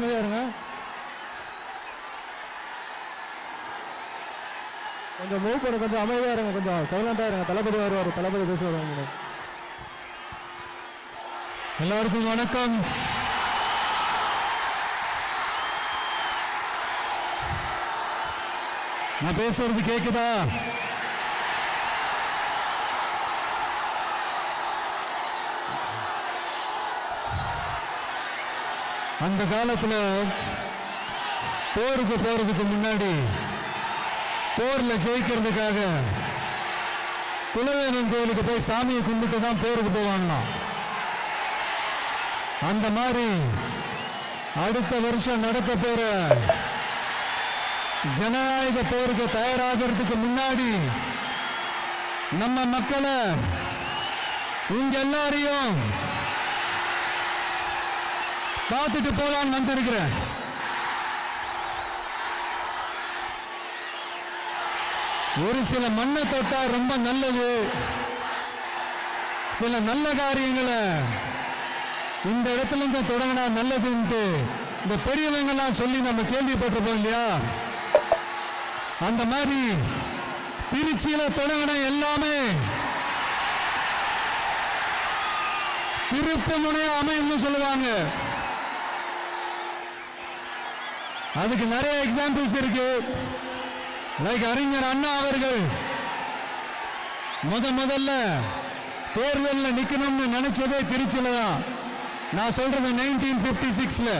கொஞ்சம் இருங்க கொஞ்சம் மூவ் பண்ண கொஞ்சம் அமைதியா இருங்க கொஞ்சம் சைலண்டா இருங்க. தளபதி வருவார் தளபதி பேசுவார் எல்லாருக்கும் வணக்கம். நான் பேசுறது கேக்குதா? அந்த காலத்துல போருக்கு போறதுக்கு முன்னாடி போர்ல ஜெயிக்கிறதுக்காக குலதெய்வம் கோயிலுக்கு போய் சாமியை கும்பிட்டு தான் போருக்கு போவாங்களாம். அந்த மாதிரி அடுத்த வருஷம் நடக்க போற ஜனநாயக போருக்கு தயாராகிறதுக்கு முன்னாடி நம்ம மக்களை உங்க எல்லாரையும் பார்த்துட்டு போலான்னு வந்திருக்கிறேன். ஒரு சில மண்ணை தொட்டா ரொம்ப நல்லது. சில நல்ல காரியங்களை இந்த இடத்துல இருந்து தொடங்கினா நல்லதுன்ட்டு இந்த பெரியவங்கெல்லாம் சொல்லி நம்ம கேள்விப்பட்டிருப்போம் இல்லையா? அந்த மாதிரி திருச்சியில தொடங்கின எல்லாமே திருப்பு முனையா அமையும்னு சொல்லுவாங்க. அதுக்கு நிறைய எக்ஸாம்பிள்ஸ் இருக்கு. லைக் அறிஞர் அண்ணா அவர்கள். முத முதல்ல தேர்தலில் நிற்கணும்னு நினைச்சதே திருச்சியில தான். நான் சொல்றது நைன்டீன் பிப்டி சிக்ஸ்ல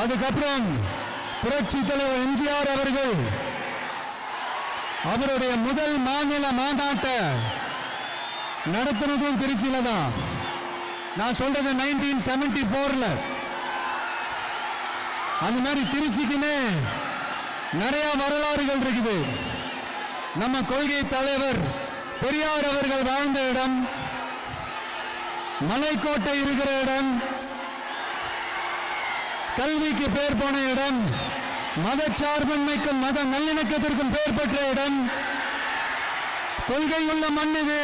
அதுக்கப்புறம் புரட்சி தலைவர் எம்ஜிஆர் அவர்கள். அவருடைய முதல் மாநில மாநாட்டை நடத்தினதும் திருச்சியில தான். நான் சொல்றது நைன்டீன் செவன்டி போர்ல அந்த மாதிரி திருச்சிக்குன்னு நிறைய வரலாறுகள் இருக்குது. நம்ம கொள்கை தலைவர் பெரியார் அவர்கள் வாழ்ந்த இடம் மலைக்கோட்டை இருக்கிற இடம் கல்விக்கு பேர் போன இடம் மதச்சார்பின்மைக்கும் மத நல்லிணக்கத்திற்கும் பெயர் பெற்ற இடம். கொள்கை உள்ள மண் இது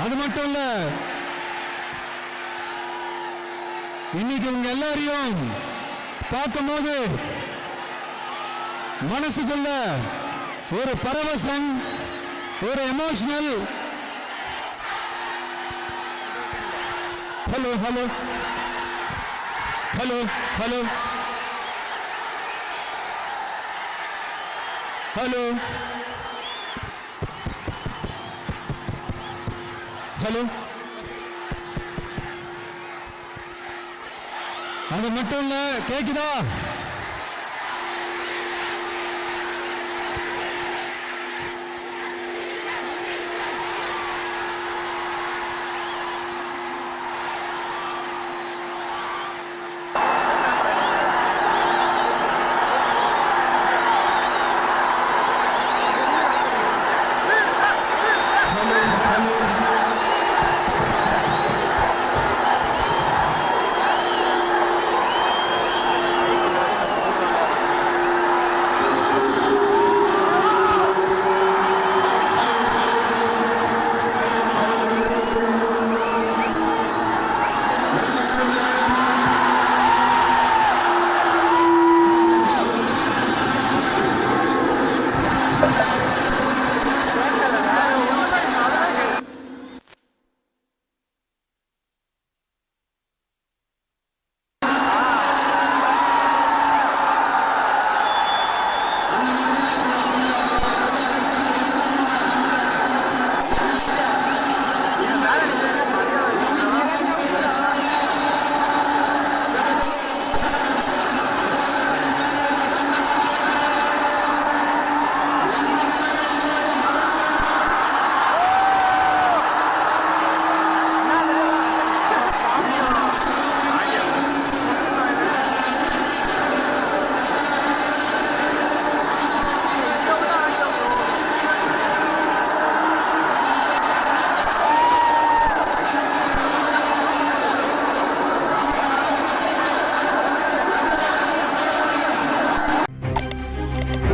அது மட்டும் இல்ல. இன்னைக்கு உங்க எல்லாரையும் பார்க்கும்போது மனசுக்குள்ள ஒரு பரவசம் ஒரு emotional hello hello hello hello hello hello. அது மட்டும் இல்ல கேக்குதா?